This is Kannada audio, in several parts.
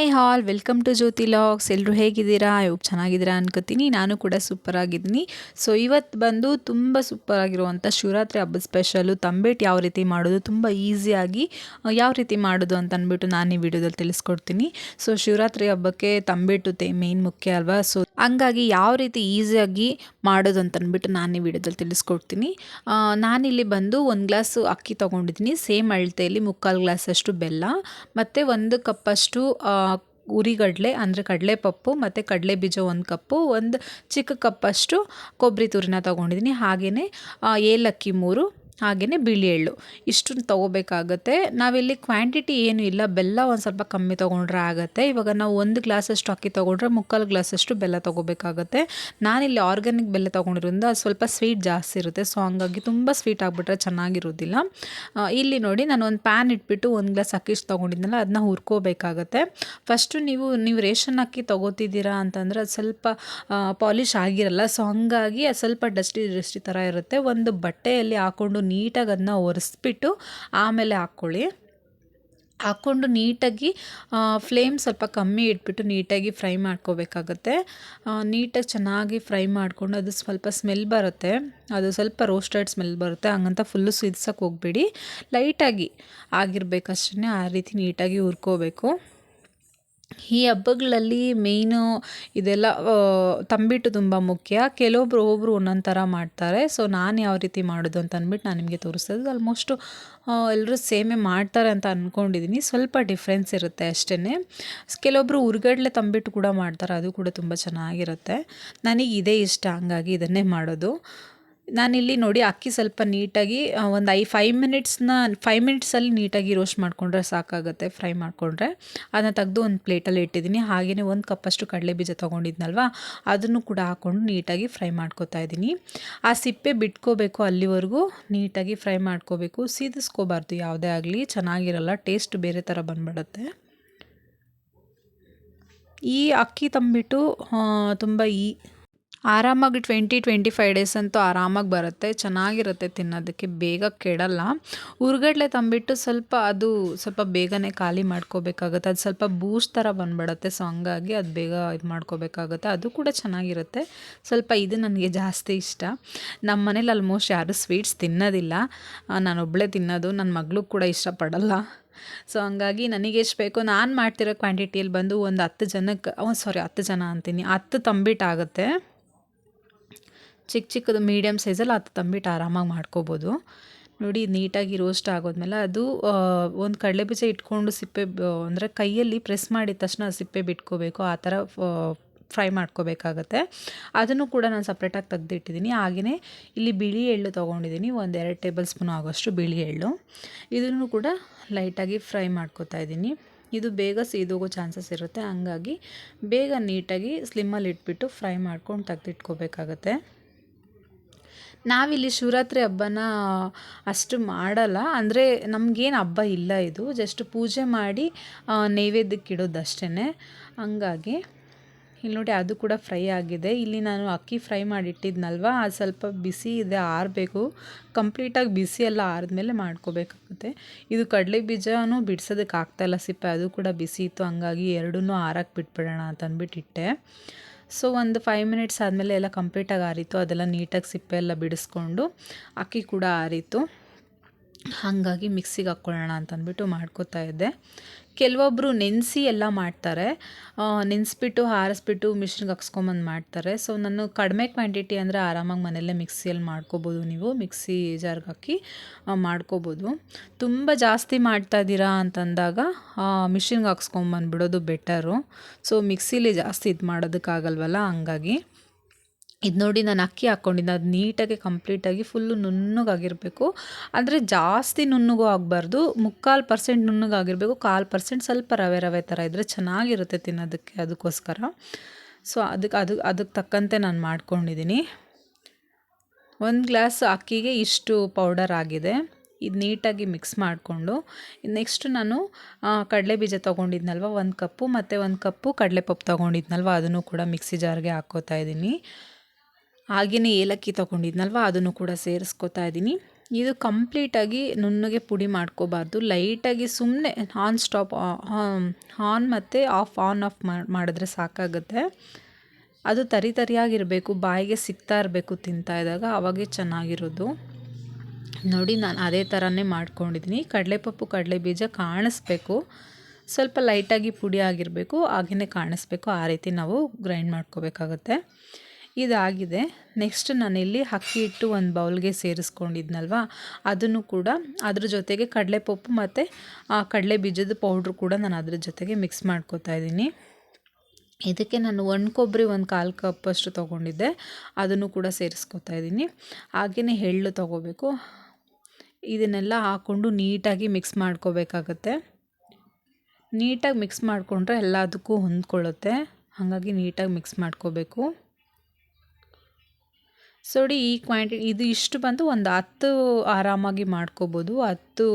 Hi all, welcome to Jyothi logs. ಎಲ್ಲರೂ ಹೇಗಿದ್ದೀರಾ? ಇವಾಗ ಚೆನ್ನಾಗಿದ್ದೀರಾ ಅನ್ಕೋತೀನಿ. ನಾನು ಕೂಡ ಸೂಪರ್ ಆಗಿದ್ದೀನಿ ಸೊ ಇವತ್ತು ಬಂದು ತುಂಬ ಸೂಪರ್ ಆಗಿರುವಂಥ ಶಿವರಾತ್ರಿ ಹಬ್ಬದ ಸ್ಪೆಷಲು ತಂಬೇಟ್ ಯಾವ ರೀತಿ ಮಾಡೋದು ತುಂಬ ಈಸಿಯಾಗಿ ಯಾವ ರೀತಿ ಮಾಡೋದು ಅಂತ ಅಂದ್ಬಿಟ್ಟು ನಾನು ಈ ವಿಡಿಯೋದಲ್ಲಿ ತಿಳಿಸ್ಕೊಡ್ತೀನಿ. ಸೊ, ಶಿವರಾತ್ರಿ ಹಬ್ಬಕ್ಕೆ ತಂಬೇಟು ತೇ, ಮೇನ್ ಮುಖ್ಯ ಅಲ್ವಾ? ಸೊ, ಹಂಗಾಗಿ ಯಾವ ರೀತಿ ಈಸಿಯಾಗಿ ಮಾಡೋದು ಅಂತ ಅಂದ್ಬಿಟ್ಟು ನಾನು ಈ ವಿಡಿಯೋದಲ್ಲಿ ತಿಳಿಸ್ಕೊಡ್ತೀನಿ. ನಾನಿಲ್ಲಿ ಬಂದು ಒಂದು ಗ್ಲಾಸ್ ಅಕ್ಕಿ ತೊಗೊಂಡಿದ್ದೀನಿ. ಸೇಮ್ ಅಳತೆಯಲ್ಲಿ ಮುಕ್ಕಾಲು ಗ್ಲಾಸಷ್ಟು ಬೆಲ್ಲ, ಮತ್ತು ಒಂದು ಕಪ್ಪಷ್ಟು ಉರಿಗಡಲೆ, ಅಂದರೆ ಕಡಲೆಪಪ್ಪು ಮತ್ತು ಕಡಲೆ ಬೀಜ ಒಂದು ಕಪ್ಪು, ಒಂದು ಚಿಕ್ಕ ಕಪ್ಪಷ್ಟು ಕೊಬ್ಬರಿ ತುರಿನ ತೊಗೊಂಡಿದ್ದೀನಿ. ಹಾಗೆಯೇ ಏಲಕ್ಕಿ ಮೂರು ಹಾಗೆಯೇ ಬಿಳಿ ಎಳ್ಳು. ಇಷ್ಟನ್ನು ತೊಗೋಬೇಕಾಗತ್ತೆ. ನಾವಿಲ್ಲಿ ಕ್ವಾಂಟಿಟಿ ಏನೂ ಇಲ್ಲ, ಬೆಲ್ಲ ಒಂದು ಸ್ವಲ್ಪ ಕಮ್ಮಿ ತೊಗೊಂಡ್ರೆ ಆಗುತ್ತೆ. ಇವಾಗ ನಾವು ಒಂದು ಗ್ಲಾಸಷ್ಟು ಅಕ್ಕಿ ತೊಗೊಂಡ್ರೆ ಮುಕ್ಕಾಲು ಗ್ಲಾಸಷ್ಟು ಬೆಲ್ಲ ತೊಗೋಬೇಕಾಗತ್ತೆ. ನಾನಿಲ್ಲಿ ಆರ್ಗ್ಯಾನಿಕ್ ಬೆಲ್ಲ ತೊಗೊಂಡಿರೋದ್ರಿಂದ ಅದು ಸ್ವಲ್ಪ ಸ್ವೀಟ್ ಜಾಸ್ತಿ ಇರುತ್ತೆ. ಸೊ ಹಂಗಾಗಿ ತುಂಬ ಸ್ವೀಟ್ ಆಗಿಬಿಟ್ರೆ ಚೆನ್ನಾಗಿರೋದಿಲ್ಲ. ಇಲ್ಲಿ ನೋಡಿ ನಾನು ಒಂದು ಪ್ಯಾನ್ ಇಟ್ಬಿಟ್ಟು ಒಂದು ಗ್ಲಾಸ್ ಅಕ್ಕಿ ತೊಗೊಂಡಿದ್ನಲ್ಲ ಅದನ್ನ ಹುರ್ಕೋಬೇಕಾಗತ್ತೆ. ಫಸ್ಟು ನೀವು ನೀವು ರೇಷನ್ ಅಕ್ಕಿ ತೊಗೋತಿದ್ದೀರಾ ಅಂತಂದರೆ ಅದು ಸ್ವಲ್ಪ ಪಾಲಿಶ್ ಆಗಿರಲ್ಲ. ಸೊ ಹಂಗಾಗಿ ಅದು ಸ್ವಲ್ಪ ಡಸ್ಟಿ ಡಸ್ಟಿ ಥರ ಇರುತ್ತೆ. ಒಂದು ಬಟ್ಟೆಯಲ್ಲಿ ಹಾಕ್ಕೊಂಡು ನೀಟಾಗಿ ಅದನ್ನ ಒರೆಸ್ಬಿಟ್ಟು ಆಮೇಲೆ ಹಾಕ್ಕೊಳ್ಳಿ. ಹಾಕ್ಕೊಂಡು ನೀಟಾಗಿ ಫ್ಲೇಮ್ ಸ್ವಲ್ಪ ಕಮ್ಮಿ ಇಟ್ಬಿಟ್ಟು ನೀಟಾಗಿ ಫ್ರೈ ಮಾಡ್ಕೋಬೇಕಾಗತ್ತೆ. ನೀಟಾಗಿ ಚೆನ್ನಾಗಿ ಫ್ರೈ ಮಾಡಿಕೊಂಡು ಅದು ಸ್ವಲ್ಪ ಸ್ಮೆಲ್ ಬರುತ್ತೆ. ಅದು ಸ್ವಲ್ಪ ರೋಸ್ಟೆಡ್ ಸ್ಮೆಲ್ ಬರುತ್ತೆ. ಹಂಗಂತ ಫುಲ್ಲು ಸಿದ್ಸಕ್ಕೆ ಹೋಗ್ಬೇಡಿ. ಲೈಟಾಗಿ ಆಗಿರ್ಬೇಕಷ್ಟೇ ಆ ರೀತಿ ನೀಟಾಗಿ ಹುರ್ಕೋಬೇಕು. ಈ ಹಬ್ಬಗಳಲ್ಲಿ ಮೇಯ್ನು ಇದೆಲ್ಲ ತಂಬಿಟ್ಟು ತುಂಬ ಮುಖ್ಯ. ಕೆಲವೊಬ್ರು ಒಬ್ಬರು ಒಂದೊಂದು ಥರ ಮಾಡ್ತಾರೆ. ಸೊ ನಾನು ಯಾವ ರೀತಿ ಮಾಡೋದು ಅಂತ ಅಂದ್ಬಿಟ್ಟು ನಾನು ನಿಮಗೆ ತೋರಿಸೋದು ಆಲ್ಮೋಸ್ಟು ಎಲ್ಲರೂ ಸೇಮೇ ಮಾಡ್ತಾರೆ ಅಂತ ಅಂದ್ಕೊಂಡಿದ್ದೀನಿ ಸ್ವಲ್ಪ ಡಿಫ್ರೆನ್ಸ್ ಇರುತ್ತೆ ಅಷ್ಟೇ ಕೆಲವೊಬ್ಬರು ಉರ್ಗಡ್ಲೆ ತಂಬಿಟ್ಟು ಕೂಡ ಮಾಡ್ತಾರೆ. ಅದು ಕೂಡ ತುಂಬ ಚೆನ್ನಾಗಿರುತ್ತೆ. ನನಗೆ ಇದೇ ಇಷ್ಟ. ಹಂಗಾಗಿ ಇದನ್ನೇ ಮಾಡೋದು. ನಾನಿಲ್ಲಿ ನೋಡಿ ಅಕ್ಕಿ ಸ್ವಲ್ಪ ನೀಟಾಗಿ ಒಂದು ಐ ಫೈವ್ ಮಿನಿಟ್ಸ್ನ ಫೈವ್ ಮಿನಿಟ್ಸಲ್ಲಿ ನೀಟಾಗಿ ರೋಸ್ಟ್ ಮಾಡಿಕೊಂಡ್ರೆ ಸಾಕಾಗುತ್ತೆ ಫ್ರೈ ಮಾಡಿಕೊಂಡ್ರೆ. ಅದನ್ನ ತೆಗೆದು ಒಂದು ಪ್ಲೇಟಲ್ಲಿ ಇಟ್ಟಿದ್ದೀನಿ. ಹಾಗೆಯೇ ಒಂದು ಕಪ್ಪಷ್ಟು ಕಡಲೆ ಬೀಜ ತೊಗೊಂಡಿದ್ನಲ್ವ, ಅದನ್ನು ಕೂಡ ಹಾಕ್ಕೊಂಡು ನೀಟಾಗಿ ಫ್ರೈ ಮಾಡ್ಕೊತಾ ಇದ್ದೀನಿ. ಆ ಸಿಪ್ಪೆ ಬಿಟ್ಕೋಬೇಕು ಅಲ್ಲಿವರೆಗೂ, ನೀಟಾಗಿ ಫ್ರೈ ಮಾಡ್ಕೋಬೇಕು. ಸೀದಿಸ್ಕೋಬಾರ್ದು, ಯಾವುದೇ ಆಗಲಿ. ಚೆನ್ನಾಗಿರಲ್ಲ ಟೇಸ್ಟ್ ಬೇರೆ ಥರ ಬಂದ್ಬಿಡುತ್ತೆ. ಈ ಅಕ್ಕಿ ತಂಬಿಟ್ಟು ತುಂಬ ಈ ಆರಾಮಾಗಿ ಟ್ವೆಂಟಿ ಟ್ವೆಂಟಿ ಫೈವ್ ಡೇಸ್ ಅಂತೂ ಆರಾಮಾಗಿ ಬರುತ್ತೆ, ಚೆನ್ನಾಗಿರುತ್ತೆ ತಿನ್ನೋದಕ್ಕೆ, ಬೇಗ ಕೆಡಲ್ಲ. ಉರ್ಗಡ್ಲೆ ತಂಬಿಟ್ಟು ಸ್ವಲ್ಪ ಅದು ಸ್ವಲ್ಪ ಬೇಗನೆ ಖಾಲಿ ಮಾಡ್ಕೋಬೇಕಾಗುತ್ತೆ, ಅದು ಸ್ವಲ್ಪ ಬೂಸ್ಟ್ ಥರ ಬಂದ್ಬಿಡುತ್ತೆ, ಸೊ ಹಂಗಾಗಿ ಅದು ಬೇಗ ಇದು ಮಾಡ್ಕೋಬೇಕಾಗುತ್ತೆ, ಅದು ಕೂಡ ಚೆನ್ನಾಗಿರುತ್ತೆ. ಸ್ವಲ್ಪ ಇದು ನನಗೆ ಜಾಸ್ತಿ ಇಷ್ಟ. ನಮ್ಮ ಮನೇಲಿ ಆಲ್ಮೋಸ್ಟ್ ಯಾರೂ ಸ್ವೀಟ್ಸ್ ತಿನ್ನೋದಿಲ್ಲ. ನಾನೊಬ್ಬಳೇ ತಿನ್ನೋದು, ನನ್ನ ಮಗಳು ಕೂಡ ಇಷ್ಟಪಡಲ್ಲ. ಸೊ ಹಂಗಾಗಿ ನನಗೆ ಎಷ್ಟು ಬೇಕೋ, ನಾನು ಮಾಡ್ತಿರೋ ಕ್ವಾಂಟಿಟಿಯಲ್ಲಿ ಬಂದು ಒಂದು ಹತ್ತು ಜನಕ್ಕೆ ಸಾರಿ ಹತ್ತು ಜನ ಅಂತೀನಿ, ಹತ್ತು ತಂಬಿಟ್ಟು ಆಗುತ್ತೆ ಚಿಕ್ಕ ಚಿಕ್ಕದು ಮೀಡಿಯಮ್ ಸೈಜಲ್ಲಿ ಅದು ತಂಬಿಟ್ಟು ಆರಾಮಾಗಿ ಮಾಡ್ಕೋಬೋದು. ನೋಡಿ, ನೀಟಾಗಿ ರೋಸ್ಟ್ ಆಗೋದ್ಮೇಲೆ ಅದು ಒಂದು ಕಡಲೆ ಬೀಜ ಇಟ್ಕೊಂಡು ಸಿಪ್ಪೆ ಅಂದರೆ ಕೈಯಲ್ಲಿ ಪ್ರೆಸ್ ಮಾಡಿದ ತಕ್ಷಣ ಸಿಪ್ಪೆ ಬಿಟ್ಕೋಬೇಕು. ಆ ಥರ ಫ್ರೈ ಮಾಡ್ಕೋಬೇಕಾಗತ್ತೆ. ಅದನ್ನು ಕೂಡ ನಾನು ಸಪ್ರೇಟಾಗಿ ತೆಗೆದಿಟ್ಟಿದ್ದೀನಿ ಹಾಗೆಯೇ ಇಲ್ಲಿ ಬಿಳಿ ಎಳ್ಳು ತೊಗೊಂಡಿದ್ದೀನಿ ಒಂದು ಎರಡು ಟೇಬಲ್ ಸ್ಪೂನ್ ಆಗೋಷ್ಟು ಬಿಳಿ ಎಳ್ಳು. ಇದನ್ನು ಕೂಡ ಲೈಟಾಗಿ ಫ್ರೈ ಮಾಡ್ಕೋತಾ ಇದ್ದೀನಿ. ಇದು ಬೇಗ ಸೀದೋಗೋ ಚಾನ್ಸಸ್ ಇರುತ್ತೆ. ಹಂಗಾಗಿ ಬೇಗ ನೀಟಾಗಿ ಸ್ಲಿಮ್ಮಲ್ಲಿ ಇಟ್ಬಿಟ್ಟು ಫ್ರೈ ಮಾಡ್ಕೊಂಡು ತೆಗ್ದಿಟ್ಕೋಬೇಕಾಗತ್ತೆ. ನಾವಿಲ್ಲಿ ಶಿವರಾತ್ರಿ ಹಬ್ಬನ ಅಷ್ಟು ಮಾಡಲ್ಲ. ಅಂದರೆ ನಮಗೇನು ಹಬ್ಬ ಇಲ್ಲ ಇದು. ಜಸ್ಟ್ ಪೂಜೆ ಮಾಡಿ ನೈವೇದ್ಯಕ್ಕೆ ಇಡೋದು ಅಷ್ಟೇ ಹಂಗಾಗಿ, ಇಲ್ಲಿ ನೋಡಿ ಅದು ಕೂಡ ಫ್ರೈ ಆಗಿದೆ. ಇಲ್ಲಿ ನಾನು ಅಕ್ಕಿ ಫ್ರೈ ಮಾಡಿ ಇಟ್ಟಿದ್ನಲ್ವ ಅದು ಸ್ವಲ್ಪ ಬಿಸಿ ಇದೆ, ಆರಬೇಕು. ಕಂಪ್ಲೀಟಾಗಿ ಬಿಸಿ ಎಲ್ಲ ಆರಿದ್ಮೇಲೆ ಮಾಡ್ಕೋಬೇಕಾಗುತ್ತೆ. ಇದು ಕಡಲೆ ಬೀಜನೂ ಬಿಡ್ಸೋದಕ್ಕೆ ಆಗ್ತಾಯಿಲ್ಲ ಸಿಪ್ಪೆ ಅದು ಕೂಡ ಬಿಸಿ ಇತ್ತು. ಹಂಗಾಗಿ ಎರಡೂ ಆರಕ್ಕೆ ಬಿಟ್ಬಿಡೋಣ ಅಂತ ಅಂದ್ಬಿಟ್ಟು ಇಟ್ಟೆ ಸೊ ಒಂದು ಫೈವ್ ಮಿನಿಟ್ಸ್ ಆದಮೇಲೆ ಎಲ್ಲ ಕಂಪ್ಲೀಟಾಗಿ ಆರಿತು. ಅದೆಲ್ಲ ನೀಟಾಗಿ ಸಿಪ್ಪೆ ಎಲ್ಲ ಬಿಡಿಸ್ಕೊಂಡು, ಅಕ್ಕಿ ಕೂಡ ಆರಿತು. ಹಾಗಾಗಿ ಮಿಕ್ಸಿಗೆ ಹಾಕ್ಕೊಳ್ಳೋಣ ಅಂತಂದ್ಬಿಟ್ಟು ಮಾಡ್ಕೋತಾ ಇದ್ದೆ. ಕೆಲವೊಬ್ಬರು ನೆನೆಸಿ ಎಲ್ಲ ಮಾಡ್ತಾರೆ. ನೆನೆಸ್ಬಿಟ್ಟು, ಹಾರಿಸ್ಬಿಟ್ಟು ಮಿಷಿನ್ಗೆ ಹಾಕ್ಸ್ಕೊಂಬಂದು ಮಾಡ್ತಾರೆ. ಸೊ ನಾನು ಕಡಿಮೆ ಕ್ವಾಂಟಿಟಿ ಅಂದರೆ ಆರಾಮಾಗಿ ಮನೆಯಲ್ಲೇ ಮಿಕ್ಸಿಯಲ್ಲಿ ಮಾಡ್ಕೋಬೋದು ನೀವು. ಮಿಕ್ಸಿ ಜಾರ್ಗೆ ಹಾಕಿ ಮಾಡ್ಕೋಬೋದು. ತುಂಬ ಜಾಸ್ತಿ ಮಾಡ್ತಾ ಇದ್ದೀರಾ ಅಂತಂದಾಗ ಮಿಷಿನ್ಗೆ ಹಾಕ್ಸ್ಕೊಂಬಂದ್ಬಿಡೋದು ಬೆಟರು ಸೊ ಮಿಕ್ಸಿಲಿ ಜಾಸ್ತಿ ಇದು ಮಾಡೋದಕ್ಕಾಗಲ್ವಲ್ಲ? ಹಂಗಾಗಿ. ಇದು ನೋಡಿ ನಾನು ಅಕ್ಕಿ ಹಾಕ್ಕೊಂಡಿದ್ದೆ ಅದು ನೀಟಾಗಿ ಕಂಪ್ಲೀಟಾಗಿ ಫುಲ್ಲು ನುಣ್ಣಗಾಗಿರಬೇಕು. ಅಂದರೆ ಜಾಸ್ತಿ ನುಣ್ಣಗೂ ಆಗಬಾರ್ದು. ಮುಕ್ಕಾಲು ಪರ್ಸೆಂಟ್ ನುಣ್ಣಗಾಗಿರಬೇಕು. ಕಾಲು ಪರ್ಸೆಂಟ್ ಸ್ವಲ್ಪ ರವೆ ರವೆ ಥರ ಇದ್ದರೆ ಚೆನ್ನಾಗಿರುತ್ತೆ ತಿನ್ನೋದಕ್ಕೆ ಅದಕ್ಕೋಸ್ಕರ. ಸೊ ಅದಕ್ಕೆ ಅದು ಅದಕ್ಕೆ ತಕ್ಕಂತೆ ನಾನು ಮಾಡ್ಕೊಂಡಿದ್ದೀನಿ ಒಂದು ಗ್ಲಾಸ್ ಅಕ್ಕಿಗೆ ಇಷ್ಟು ಪೌಡರ್ ಆಗಿದೆ. ಇದು ನೀಟಾಗಿ ಮಿಕ್ಸ್ ಮಾಡಿಕೊಂಡು. ನೆಕ್ಸ್ಟ್ ನಾನು ಕಡಲೆ ಬೀಜ ತೊಗೊಂಡಿದ್ನಲ್ವ? ಒಂದು ಕಪ್ಪು, ಮತ್ತು ಒಂದು ಕಪ್ಪು ಕಡಲೆಪಪ್ಪು ತೊಗೊಂಡಿದ್ನಲ್ವ? ಅದನ್ನು ಕೂಡ ಮಿಕ್ಸಿ ಜಾರ್ಗೆ ಹಾಕ್ಕೋತಾ ಇದ್ದೀನಿ ಹಾಗೆಯೇ ಏಲಕ್ಕಿ ತೊಗೊಂಡಿದ್ನಲ್ವ, ಅದನ್ನು ಕೂಡ ಸೇರಿಸ್ಕೊತಾ ಇದ್ದೀನಿ. ಇದು ಕಂಪ್ಲೀಟಾಗಿ ನುಣ್ಣಗೆ ಪುಡಿ ಮಾಡ್ಕೋಬಾರ್ದು. ಲೈಟಾಗಿ ಸುಮ್ಮನೆ ಆನ್ ಸ್ಟಾಪ್ ಆನ್ ಮತ್ತು ಆಫ್, ಆನ್, ಆಫ್ ಮಾಡಿದ್ರೆ ಸಾಕಾಗುತ್ತೆ. ಅದು ತರಿ ತರಿಯಾಗಿರಬೇಕು, ಬಾಯಿಗೆ ಸಿಗ್ತಾ ಇರಬೇಕು ತಿಂತಾ ಇದ್ದಾಗ, ಅವಾಗೇ ಚೆನ್ನಾಗಿರೋದು. ನೋಡಿ, ನಾನು ಅದೇ ಥರನೇ ಮಾಡ್ಕೊಂಡಿದ್ದೀನಿ. ಕಡಲೆಪಪ್ಪು ಕಡಲೆ ಬೀಜ ಕಾಣಿಸ್ಬೇಕು. ಸ್ವಲ್ಪ ಲೈಟಾಗಿ ಪುಡಿ ಆಗಿರಬೇಕು ಹಾಗೆಯೇ ಕಾಣಿಸ್ಬೇಕು. ಆ ರೀತಿ ನಾವು ಗ್ರೈಂಡ್ ಮಾಡ್ಕೋಬೇಕಾಗತ್ತೆ. ಇದಾಗಿದೆ. ನೆಕ್ಸ್ಟ್ ನಾನಿಲ್ಲಿ ಅಕ್ಕಿ ಹಿಟ್ಟು ಒಂದು ಬೌಲ್ಗೆ ಸೇರಿಸ್ಕೊಂಡಿದ್ನಲ್ವ? ಅದನ್ನು ಕೂಡ ಅದ್ರ ಜೊತೆಗೆ ಕಡಲೆಪಪ್ಪು ಮತ್ತು ಕಡಲೆ ಬೀಜದ ಪೌಡ್ರು ಕೂಡ ನಾನು ಅದ್ರ ಜೊತೆಗೆ ಮಿಕ್ಸ್ ಮಾಡ್ಕೋತಾ ಇದ್ದೀನಿ. ಇದಕ್ಕೆ ನಾನು ಒಣ ಕೊಬ್ಬರಿ ಒಂದು ಕಾಲು ಕಪ್ಪಷ್ಟು ತೊಗೊಂಡಿದ್ದೆ. ಅದನ್ನು ಕೂಡ ಸೇರಿಸ್ಕೊತಾ ಇದ್ದೀನಿ. ಹಾಗೆಯೇ ಎಳ್ಳು ತೊಗೋಬೇಕು. ಇದನ್ನೆಲ್ಲ ಹಾಕ್ಕೊಂಡು ನೀಟಾಗಿ ಮಿಕ್ಸ್ ಮಾಡ್ಕೋಬೇಕಾಗತ್ತೆ. ನೀಟಾಗಿ ಮಿಕ್ಸ್ ಮಾಡಿಕೊಂಡ್ರೆ ಎಲ್ಲದಕ್ಕೂ ಹೊಂದ್ಕೊಳ್ಳುತ್ತೆ. ಹಾಗಾಗಿ ನೀಟಾಗಿ ಮಿಕ್ಸ್ ಮಾಡ್ಕೋಬೇಕು. ಸೊ ನೋಡಿ ಈ ಕ್ವಾಂಟಿ, ಇದು ಇಷ್ಟು ಬಂದು ಒಂದು ಹತ್ತು ಆರಾಮಾಗಿ ಮಾಡ್ಕೋಬೋದು. ಹತ್ತು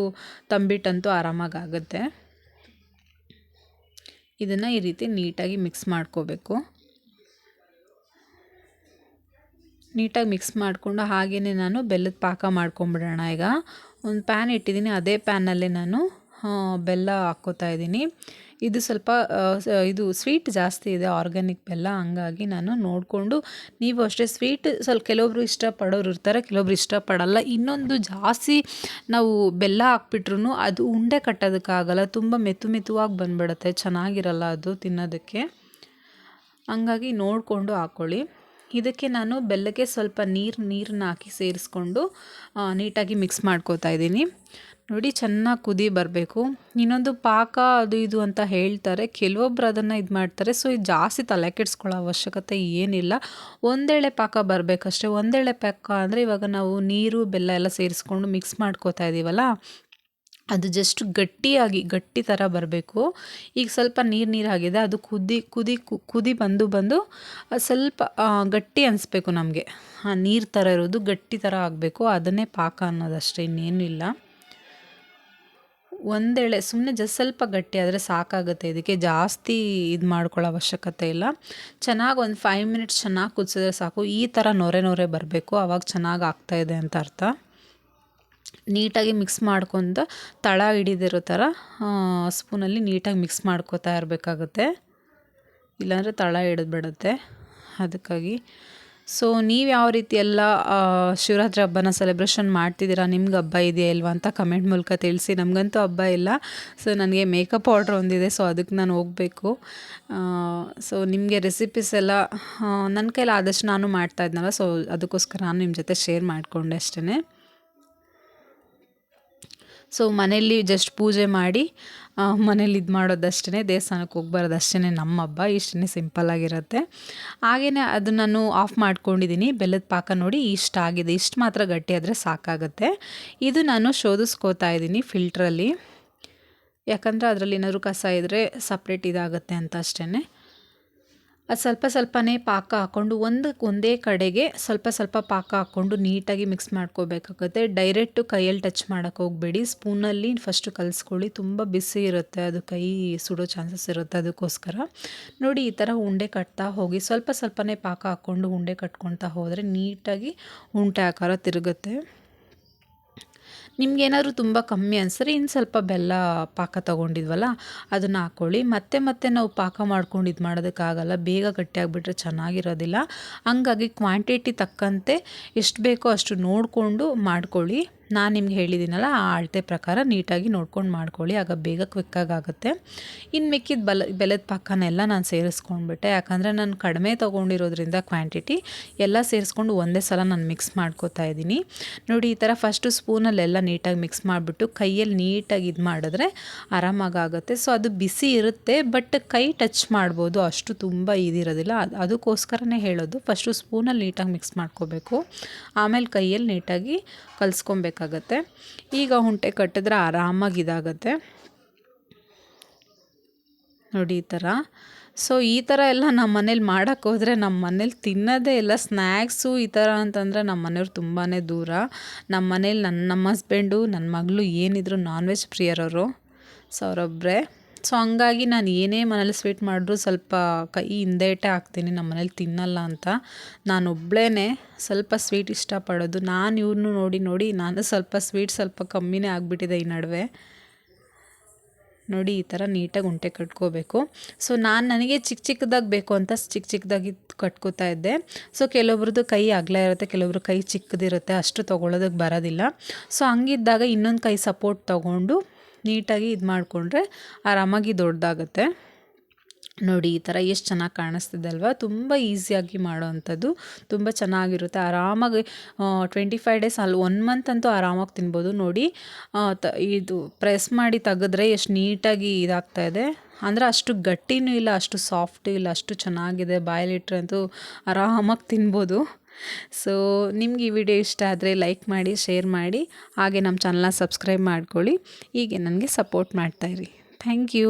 ತಂಬಿಟ್ಟಂತೂ ಆರಾಮಾಗಿ ಆಗುತ್ತೆ. ಇದನ್ನು ಈ ರೀತಿ ನೀಟಾಗಿ ಮಿಕ್ಸ್ ಮಾಡ್ಕೋಬೇಕು. ನೀಟಾಗಿ ಮಿಕ್ಸ್ ಮಾಡಿಕೊಂಡು ಹಾಗೆಯೇ ನಾನು ಬೆಲ್ಲದ ಪಾಕ ಮಾಡ್ಕೊಂಬಿಡೋಣ ಈಗ. ಒಂದು ಪ್ಯಾನ್ ಇಟ್ಟಿದ್ದೀನಿ, ಅದೇ ಪ್ಯಾನಲ್ಲೇ ನಾನು ಬೆಲ್ಲ ಹಾಕ್ಕೋತಾ ಇದ್ದೀನಿ. ಇದು ಸ್ವಲ್ಪ ಇದು ಸ್ವೀಟ್ ಜಾಸ್ತಿ ಇದೆ, ಆರ್ಗ್ಯಾನಿಕ್ ಬೆಲ್ಲ, ಹಂಗಾಗಿ ನಾನು ನೋಡಿಕೊಂಡು, ನೀವು ಅಷ್ಟೇ ಸ್ವೀಟ್ ಸ್ವಲ್ಪ ಕೆಲವೊಬ್ರು ಇಷ್ಟಪಡೋರು ಇರ್ತಾರೆ, ಕೆಲವೊಬ್ರು ಇಷ್ಟಪಡಲ್ಲ. ಇನ್ನೊಂದು ಜಾಸ್ತಿ ನಾವು ಬೆಲ್ಲ ಹಾಕ್ಬಿಟ್ರು ಅದು ಉಂಡೆ ಕಟ್ಟೋದಕ್ಕಾಗಲ್ಲ, ತುಂಬ ಮೆತು ಮೆತುವಾಗಿ ಬಂದ್ಬಿಡುತ್ತೆ, ಚೆನ್ನಾಗಿರಲ್ಲ ಅದು ತಿನ್ನೋದಕ್ಕೆ. ಹಂಗಾಗಿ ನೋಡಿಕೊಂಡು ಹಾಕ್ಕೊಳ್ಳಿ ಇದಕ್ಕೆ ನಾನು ಬೆಲ್ಲಕ್ಕೆ ಸ್ವಲ್ಪ ನೀರು ನೀರನ್ನ ಹಾಕಿ ಸೇರಿಸ್ಕೊಂಡು ನೀಟಾಗಿ ಮಿಕ್ಸ್ ಮಾಡ್ಕೋತಾ ಇದ್ದೀನಿ. ನೋಡಿ, ಚೆನ್ನಾಗಿ ಕುದಿ ಬರಬೇಕು. ಇನ್ನೊಂದು ಪಾಕ ಅದು ಇದು ಅಂತ ಹೇಳ್ತಾರೆ. ಕೆಲವೊಬ್ರು ಅದನ್ನು ಇದು ಮಾಡ್ತಾರೆ. ಸೊ, ಇದು ಜಾಸ್ತಿ ತಲೆ ಕೆಡಿಸ್ಕೊಳ್ಳೋ ಅವಶ್ಯಕತೆ ಏನಿಲ್ಲ. ಒಂದೇಳೆ ಪಾಕ ಬರಬೇಕಷ್ಟೇ. ಒಂದೇಳೆ ಪಾಕ ಅಂದರೆ ಇವಾಗ ನಾವು ನೀರು, ಬೆಲ್ಲ ಎಲ್ಲ ಸೇರಿಸ್ಕೊಂಡು ಮಿಕ್ಸ್ ಮಾಡ್ಕೋತಾ ಇದ್ದೀವಲ್ಲ ಅದು ಜಸ್ಟ್ ಗಟ್ಟಿಯಾಗಿ, ಗಟ್ಟಿ ಥರ ಬರಬೇಕು. ಈಗ ಸ್ವಲ್ಪ ನೀರು ನೀರು ಆಗಿದೆ, ಅದು ಕುದಿ ಕುದಿ ಕುದಿ ಬಂದು ಬಂದು ಸ್ವಲ್ಪ ಗಟ್ಟಿ ಅನಿಸ್ಬೇಕು ನಮಗೆ. ಆ, ನೀರು ಥರ ಇರೋದು ಗಟ್ಟಿ ಥರ ಆಗಬೇಕು. ಅದನ್ನೇ ಪಾಕ ಅನ್ನೋದಷ್ಟೇ ಇನ್ನೇನು ಇಲ್ಲ ಒಂದೆಳೆ ಸುಮ್ಮನೆ ಜಸ್ಟ್ ಸ್ವಲ್ಪ ಗಟ್ಟಿ ಆದರೆ ಸಾಕಾಗುತ್ತೆ. ಇದಕ್ಕೆ ಜಾಸ್ತಿ ಇದು ಮಾಡ್ಕೊಳ್ಳೋ ಅವಶ್ಯಕತೆ ಇಲ್ಲ. ಚೆನ್ನಾಗಿ ಒಂದು ಫೈವ್ ಮಿನಿಟ್ಸ್ ಚೆನ್ನಾಗಿ ಕುದಿಸಿದ್ರೆ ಸಾಕು. ಈ ಥರ ನೊರೆ ನೊರೆ ಬರಬೇಕು. ಆವಾಗ ಚೆನ್ನಾಗಿ ಆಗ್ತಾಯಿದೆ ಅಂತ ಅರ್ಥ. ನೀಟಾಗಿ ಮಿಕ್ಸ್ ಮಾಡ್ಕೊಂಡು ತಳ ಹಿಡಿದಿರೋ ಥರ ಸ್ಪೂನಲ್ಲಿ ನೀಟಾಗಿ ಮಿಕ್ಸ್ ಮಾಡ್ಕೋತಾ ಇರಬೇಕಾಗುತ್ತೆ. ಇಲ್ಲಾಂದರೆ ತಳ ಹಿಡಿದ್ಬಿಡುತ್ತೆ. ಅದಕ್ಕಾಗಿ ಸೊ ನೀವು ಯಾವ ರೀತಿ ಎಲ್ಲ ಶಿವರಾತ್ರಿ ಹಬ್ಬನ ಸೆಲೆಬ್ರೇಷನ್ ಮಾಡ್ತಿದ್ದೀರಾ? ನಿಮ್ಗೆ ಹಬ್ಬ ಇದೆಯಾ ಇಲ್ವಾ ಅಂತ ಕಮೆಂಟ್ ಮೂಲಕ ತಿಳಿಸಿ. ನಮಗಂತೂ ಹಬ್ಬ ಇಲ್ಲ. ಸೊ ನನಗೆ ಮೇಕಪ್ ಆರ್ಡ್ರ್ ಒಂದಿದೆ. ಸೊ ಅದಕ್ಕೆ ನಾನು ಹೋಗಬೇಕು. ಸೊ ನಿಮಗೆ ರೆಸಿಪೀಸ್ ಎಲ್ಲ ನನ್ನ ಕೈಲಿ ಆದಷ್ಟು ನಾನು ಮಾಡ್ತಾ ಇದ್ನಲ್ಲ. ಸೊ ಅದಕ್ಕೋಸ್ಕರ ನಾನು ನಿಮ್ಮ ಜೊತೆ ಶೇರ್ ಮಾಡಿಕೊಂಡೆ ಅಷ್ಟೇ ಸೊ ಮನೆಯಲ್ಲಿ ಜಸ್ಟ್ ಪೂಜೆ ಮಾಡಿ ಮನೇಲಿ ಇದು ಮಾಡೋದಷ್ಟೇ ದೇವಸ್ಥಾನಕ್ಕೆ ಹೋಗ್ಬಾರ್ದು ಅಷ್ಟೇ ನಮ್ಮ ಹಬ್ಬ ಇಷ್ಟೇ ಸಿಂಪಲ್ಲಾಗಿರುತ್ತೆ ಹಾಗೆಯೇ ಅದು ನಾನು ಆಫ್ ಮಾಡ್ಕೊಂಡಿದ್ದೀನಿ ಬೆಲ್ಲದ ಪಾಕ ನೋಡಿ ಇಷ್ಟ ಆಗಿದೆ, ಇಷ್ಟು ಮಾತ್ರ ಗಟ್ಟಿ ಆದರೆ ಸಾಕಾಗುತ್ತೆ. ಇದು ನಾನು ಶೋಧಿಸ್ಕೋತಾ ಇದ್ದೀನಿ ಫಿಲ್ಟ್ರಲ್ಲಿ ಯಾಕಂದರೆ ಅದರಲ್ಲಿ ಏನಾದರೂ ಕಸ ಇದ್ದರೆ ಸಪ್ರೇಟ್ ಇದಾಗುತ್ತೆ ಅಂತ ಅಷ್ಟೇ ಅದು ಸ್ವಲ್ಪ ಸ್ವಲ್ಪನೇ ಪಾಕ ಹಾಕ್ಕೊಂಡು ಒಂದು ಒಂದೇ ಕಡೆಗೆ ಸ್ವಲ್ಪ ಸ್ವಲ್ಪ ಪಾಕ ಹಾಕ್ಕೊಂಡು ನೀಟಾಗಿ ಮಿಕ್ಸ್ ಮಾಡ್ಕೋಬೇಕಾಗುತ್ತೆ. ಡೈರೆಕ್ಟು ಕೈಯಲ್ಲಿ ಟಚ್ ಮಾಡೋಕ್ಕೆ ಹೋಗಬೇಡಿ. ಸ್ಪೂನಲ್ಲಿ ಫಸ್ಟು ಕಲಿಸ್ಕೊಳ್ಳಿ. ತುಂಬ ಬಿಸಿ ಇರುತ್ತೆ. ಅದು ಕೈ ಸುಡೋ ಚಾನ್ಸಸ್ ಇರುತ್ತೆ ಅದಕ್ಕೋಸ್ಕರ. ನೋಡಿ, ಈ ಥರ ಉಂಡೆ ಕಟ್ತಾ ಹೋಗಿ ಸ್ವಲ್ಪ ಸ್ವಲ್ಪನೇ ಪಾಕ ಹಾಕ್ಕೊಂಡು ಉಂಡೆ ಕಟ್ಕೊಳ್ತಾ ಹೋದರೆ ನೀಟಾಗಿ ಉಂಡೆ ಆಕಾರ ತಿರುಗುತ್ತೆ. ನಿಮ್ಗೇನಾದರೂ ತುಂಬ ಕಮ್ಮಿ ಅನಿಸಿದ್ರೆ ಇನ್ನು ಸ್ವಲ್ಪ ಬೆಲ್ಲ ಪಾಕ ತೊಗೊಂಡಿದ್ವಲ್ಲ, ಅದನ್ನು ಹಾಕ್ಕೊಳ್ಳಿ ಮತ್ತೆ ಮತ್ತೆ ನಾವು ಪಾಕ ಮಾಡ್ಕೊಂಡು ಇದು ಮಾಡೋದಕ್ಕಾಗಲ್ಲ. ಬೇಗ ಗಟ್ಟಿಯಾಗಿಬಿಟ್ರೆ ಚೆನ್ನಾಗಿರೋದಿಲ್ಲ. ಹಂಗಾಗಿ ಕ್ವಾಂಟಿಟಿ ತಕ್ಕಂತೆ ಎಷ್ಟು ಬೇಕೋ ಅಷ್ಟು ನೋಡಿಕೊಂಡು ಮಾಡ್ಕೊಳ್ಳಿ. ನಾನು ನಿಮ್ಗೆ ಹೇಳಿದ್ದೀನಲ್ಲ ಆ ಅಳತೆ ಪ್ರಕಾರ ನೀಟಾಗಿ ನೋಡ್ಕೊಂಡು ಮಾಡ್ಕೊಳ್ಳಿ, ಆಗ ಬೇಗ ಕ್ವಿಕ್ಕಾಗಿ ಆಗುತ್ತೆ. ಇನ್ನು ಮಿಕ್ಕಿದ ಬಲ, ಬೆಲೆದ ಪಕ್ಕನೆಲ್ಲ ನಾನು ಸೇರಿಸ್ಕೊಂಡ್ಬಿಟ್ಟೆ. ಯಾಕಂದರೆ ನಾನು ಕಡಿಮೆ ತೊಗೊಂಡಿರೋದ್ರಿಂದ ಕ್ವಾಂಟಿಟಿ ಎಲ್ಲ ಸೇರಿಸ್ಕೊಂಡು ಒಂದೇ ಸಲ ನಾನು ಮಿಕ್ಸ್ ಮಾಡ್ಕೋತಾ ಇದ್ದೀನಿ. ನೋಡಿ, ಈ ಥರ ಫಸ್ಟು ಸ್ಪೂನಲ್ಲೆಲ್ಲ ನೀಟಾಗಿ ಮಿಕ್ಸ್ ಮಾಡಿಬಿಟ್ಟು ಕೈಯಲ್ಲಿ ನೀಟಾಗಿ ಇದು ಮಾಡಿದ್ರೆ ಆರಾಮಾಗುತ್ತೆ ಸೊ ಅದು ಬಿಸಿ ಇರುತ್ತೆ ಬಟ್ ಕೈ ಟಚ್ ಮಾಡ್ಬೋದು. ಅಷ್ಟು ತುಂಬ ಇದಿರೋದಿಲ್ಲ. ಅದು, ಅದಕ್ಕೋಸ್ಕರನೇ ಹೇಳೋದು ಫಸ್ಟು ಸ್ಪೂನಲ್ಲಿ ನೀಟಾಗಿ ಮಿಕ್ಸ್ ಮಾಡ್ಕೋಬೇಕು. ಆಮೇಲೆ ಕೈಯಲ್ಲಿ ನೀಟಾಗಿ ಕಲಿಸ್ಕೊಬೇಕಾಗತ್ತೆ. ಈಗ ಹುಂಟೆ ಕಟ್ಟಿದ್ರೆ ಆರಾಮಾಗಿ ಇದಾಗತ್ತೆ. ನೋಡಿ ಈ ಥರ. ಸೊ, ಈ ಥರ ಎಲ್ಲ ನಮ್ಮ ಮನೇಲಿ ಮಾಡೋಕ್ಕೆ ಹೋದರೆ ನಮ್ಮ ಮನೇಲಿ ತಿನ್ನೋದೇ ಇಲ್ಲ. ಸ್ನ್ಯಾಕ್ಸು ಈ ಥರ ಅಂತಂದರೆ ನಮ್ಮ ಮನೆಯವ್ರು ತುಂಬಾ ದೂರ. ನಮ್ಮ ಮನೇಲಿ ನನ್ನ, ನಮ್ಮ ಹಸ್ಬೆಂಡು, ನನ್ನ ಮಗಳು ಏನಿದ್ರು ನಾನ್ ವೆಜ್ ಪ್ರಿಯರವರು ಸೊ ಅವರೊಬ್ಬರೇ ಸೊ ಹಂಗಾಗಿ ನಾನು ಏನೇ ಮನೇಲಿ ಸ್ವೀಟ್ ಮಾಡಿದ್ರು ಸ್ವಲ್ಪ ಕೈ ಹಿಂದೇಟೆ ಹಾಕ್ತೀನಿ ನಮ್ಮ ಮನೇಲಿ ತಿನ್ನಲ್ಲ ಅಂತ. ನಾನೊಬ್ಬಳೇ ಸ್ವಲ್ಪ ಸ್ವೀಟ್ ಇಷ್ಟಪಡೋದು. ನಾನು ಇವ್ರನ್ನೂ ನೋಡಿ ನೋಡಿ ನಾನು ಸ್ವಲ್ಪ ಸ್ವೀಟ್ ಸ್ವಲ್ಪ ಕಮ್ಮಿನೇ ಆಗಿಬಿಟ್ಟಿದೆ ಈ ನಡುವೆ. ನೋಡಿ ಈ ಥರ ನೀಟಾಗಿ ಉಂಟೆ ಕಟ್ಕೋಬೇಕು. ಸೊ ನಾನು ನನಗೆ ಚಿಕ್ಕ ಚಿಕ್ಕದಾಗಿ ಬೇಕು ಅಂತ ಚಿಕ್ಕ ಚಿಕ್ಕದಾಗಿ ಕಟ್ಕೋತಾ ಇದ್ದೆ. ಸೊ ಕೆಲವೊಬ್ರದ್ದು ಕೈ ಅಗಲ ಇರುತ್ತೆ, ಕೆಲವೊಬ್ರು ಕೈ ಚಿಕ್ಕದಿರುತ್ತೆ, ಅಷ್ಟು ತೊಗೊಳೋದಕ್ಕೆ ಬರೋದಿಲ್ಲ. ಸೊ ಹಂಗಿದ್ದಾಗ ಇನ್ನೊಂದು ಕೈ ಸಪೋರ್ಟ್ ತೊಗೊಂಡು ನೀಟಾಗಿ ಇದು ಮಾಡಿಕೊಂಡ್ರೆ ಆರಾಮಾಗಿ ದೊಡ್ಡದಾಗತ್ತೆ. ನೋಡಿ, ಈ ಥರ ಎಷ್ಟು ಚೆನ್ನಾಗಿ ಕಾಣಿಸ್ತಿದೆ ಅಲ್ವಾ? ತುಂಬ ಈಸಿಯಾಗಿ ಮಾಡೋವಂಥದ್ದು ತುಂಬ ಚೆನ್ನಾಗಿರುತ್ತೆ. ಆರಾಮಾಗಿ ಟ್ವೆಂಟಿ ಫೈವ್ ಡೇಸ್ ಅಲ್ಲಿ ಒನ್ ಮಂತ್ ಅಂತೂ ಆರಾಮಾಗಿ ತಿನ್ಬೋದು. ನೋಡಿ ತ, ಇದು ಪ್ರೆಸ್ ಮಾಡಿ ತೆಗೆದ್ರೆ ಎಷ್ಟು ನೀಟಾಗಿ ಇದಾಗ್ತಾ ಇದೆ. ಅಂದರೆ ಅಷ್ಟು ಗಟ್ಟಿನೂ ಇಲ್ಲ, ಅಷ್ಟು ಸಾಫ್ಟು ಇಲ್ಲ, ಅಷ್ಟು ಚೆನ್ನಾಗಿದೆ. ಬಾಯಲ್ಲಿಟ್ರಂತೂ ಆರಾಮಾಗಿ ತಿನ್ಬೋದು. ಸೊ ನಿಮ್ಗೆ ಈ ವಿಡಿಯೋ ಇಷ್ಟ ಆದರೆ ಲೈಕ್ ಮಾಡಿ ಶೇರ್ ಮಾಡಿ, ಹಾಗೆ ನಮ್ಮ ಚಾನಲ್ನ ಸಬ್ಸ್ಕ್ರೈಬ್ ಮಾಡ್ಕೊಳ್ಳಿ. ಹೀಗೆ ನನಗೆ ಸಪೋರ್ಟ್ ಮಾಡ್ತಾಯಿರಿ ಥ್ಯಾಂಕ್ ಯು